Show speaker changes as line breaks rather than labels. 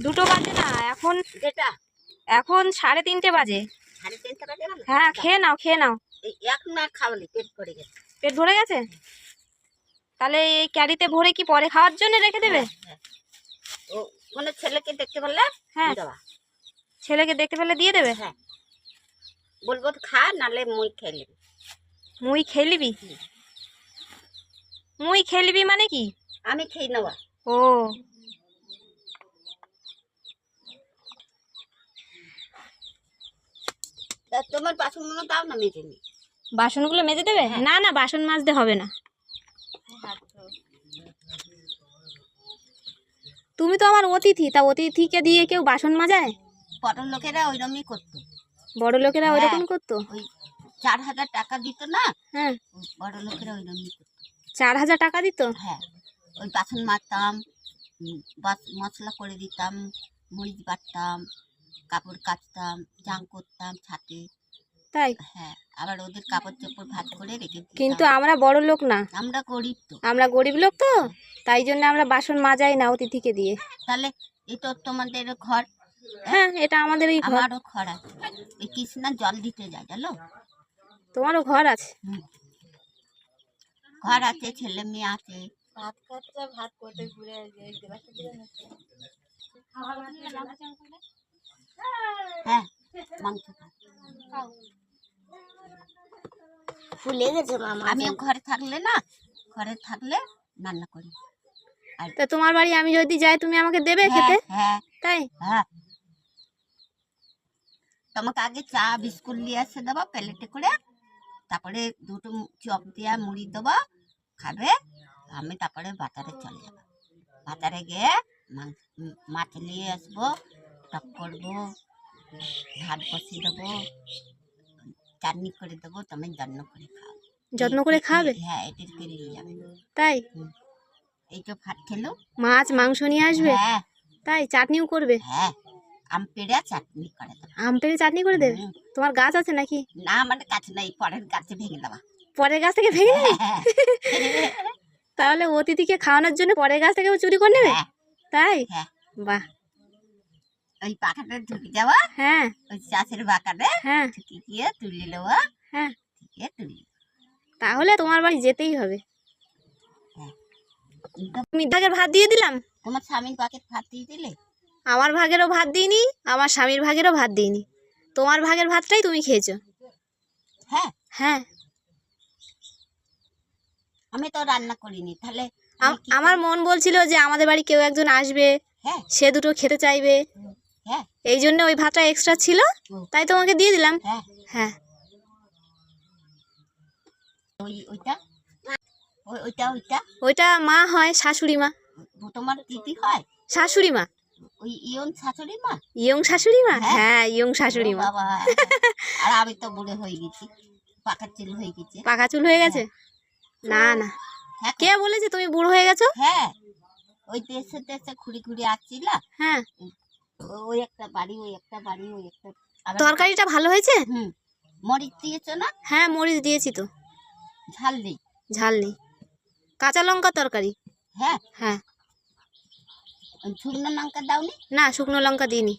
দুটো বাজে না এখন
যেটা
এখন সাড়ে তিনটে বাজে।
সাড়ে তিনটে বাজে গেল
হ্যাঁ খেয়ে নাও খেয়ে নাও।
আর খাওয়ালি পেট ভরে গেছে।
পেট ভরে গেছে? তাহলে এই ক্যারিতে ভরে কি পরে খাওয়ার জন্য রেখে দেবে?
হ্যাঁ। ও কোনো ছেলেকে দেখতে বললে
হ্যাঁ। ছেলেকে দেখতে পেলে দিয়ে দেবে?
হ্যাঁ। বলব তো খা নালে মুই খেয়ে নিবি।
মুই খেলিবি মুই খেলিবি মানে কি?
আমি খেয়ে নেওয়া
ও।
তোমার বাসন মনে দাও না মেজে নি।
বাসনগুলো মেজে দেবে? না না বাসন মাজতে হবে না। তুমি তো আমার অতিথি তা অতিথিকে দিয়ে কেউ বাসন মাজায়?
বড় লোকেরা ওইরকমই করতো।
বড় লোকেরা
হ্যাঁ।
ওইরকম করতো?
ওই চার হাজার টাকা দিত না?
হ্যাঁ।
বড় লোকেরা ওইরকমই করতো।
চার হাজার টাকা দিত?
হ্যাঁ ওই বাসন মারতাম মশলা করে দিতাম মরিচ বাটতাম কাপড় কাচতাম চান করতাম ছাতে
তাই?
হ্যাঁ আবার ওদের কাপড় চোপড় ভাত করে রেখে দিতাম।
কিন্তু আমরা বড় লোক না।
আমরা গরিব তো।
আমরা গরিব লোক তো তাই জন্য আমরা বাসন মাজাই না অতিথিকে দিয়ে।
তাহলে এই তো তোমাদের ঘর?
হ্যাঁ এটা আমাদের এই ঘর।
আমারও ঘর আছে। এই কৃষ্ণা জল দিতে যায় জানো?
তোমারও ঘর আছে?
হুম। ঘর আছে ছেলে মেয়ে আছে।
ভাত খাচ্ছে ভাত করতে ঘুরে
হ্যাঁ মাংস
ফুলে গেছে মামা।
আমিও ঘরে থাকলে না ঘরে থাকলে রান্না করি।
তা তোমার বাড়ি আমি যদি যাই তুমি আমাকে দেবে
হ্যাঁ,
খেতে?
হ্যাঁ।
তাই?
হ্যাঁ। তোমাকে আগে চা বিস্কুট নিয়ে এসে দেবো প্লেটে করে। তারপরে দুটো চপ দিয়া মুড়ি দেবো খাবে। আমি তারপরে বাজারে চলে যাব। বাজারে গিয়ে মাছ নিয়ে আসব টক করব। ভাত বসিয়ে দেবো চাটনি করে দেবো তুমি যত্ন করে খাও।
যত্ন করে খাবে?
হ্যাঁ এটির করে নিয়ে যাবে
তাই?
এই তো ভাত খেলো।
মাছ মাংস নিয়ে আসবে?
হ্যাঁ।
তাই? চাটনিও করবে?
হ্যাঁ। আম পেড়ে চাটনি করে দেবো।
আম পেড়ে চাটনি করে দেবে? তোমার গাছ আছে নাকি?
না আমার কাছে নাই পরের গাছে ভেঙে দেওয়া
পরের গাছ থেকে ভেঙে নেবে?
হ্যাঁ।
তাহলে অতিথিকে খাওয়ানোর জন্য পরের গাছ থেকেও চুরি করে নেবে?
হ্যাঁ,
তাই?
হ্যাঁ।
বাহ।
ওই পাখাটা ঢুকে যাওয়া।
হ্যাঁ।
ওই চাষের বাগানে
হ্যাঁ।
ঢুকে গিয়ে তুলে নেওয়া।
হ্যাঁ।
ঢুকে তুলে
তাহলে তোমার বাড়ি যেতেই হবে।
হ্যাঁ।
ভাত দিয়ে দিলাম?
তোমার স্বামীর পাকে ভাত দিয়ে দিলে?
আমার ভাগেরও ভাত দিইনি আমার স্বামীর ভাগেরও ভাত দিইনি। তোমার ভাগের ভাতটাই তুমি খেয়েছো?
হ্যাঁ।
হ্যাঁ।
আমি তো রান্না করিনি তাহলে
আমার মন বলছিল যে আমাদের বাড়ি কেউ একজন আসবে
হ্যাঁ।
সে দুটো খেতে চাইবে। এই জন্য ওই ভাতটা এক্সট্রা ছিল তাই তোমাকে দিয়ে দিলাম।
হ্যাঁ।
হ্যাঁ।
ওইটা? ওইটা ওইটা?
ওইটা মা হয় শাশুড়ি মা।
তোমার দিদি হয়?
শাশুড়ি মা।
ওই শাশুড়ি মা?
ইয়ং শাশুড়ি মা?
হ্যাঁ।
হ্যাঁ ইয়ং শাশুড়ি মা।
আর আমি তো বুড়ো হয়ে গেছি পাকা চিল হয়ে গেছে।
পাকা চুল হয়ে গেছে? না না।
হ্যাঁ।
কে বলেছে তুমি বুড়ো হয়ে গেছো?
হ্যাঁ। ওই দেশে দেশে ঘুরে ঘুরে আসছিলা?
হ্যাঁ।
ওই একটা বাড়ি ওই একটা বাড়ি ওই একটা
তরকারিটা ভালো হয়েছে?
হুম। মরিচ দিয়েছ না?
হ্যাঁ মরিচ দিয়েছি তো।
ঝাল নেই।
ঝাল নেই। কাঁচা লঙ্কা তরকারি?
হ্যাঁ।
হ্যাঁ।
শুকনো লঙ্কা দাওনি?
না শুকনো লঙ্কা দিইনি।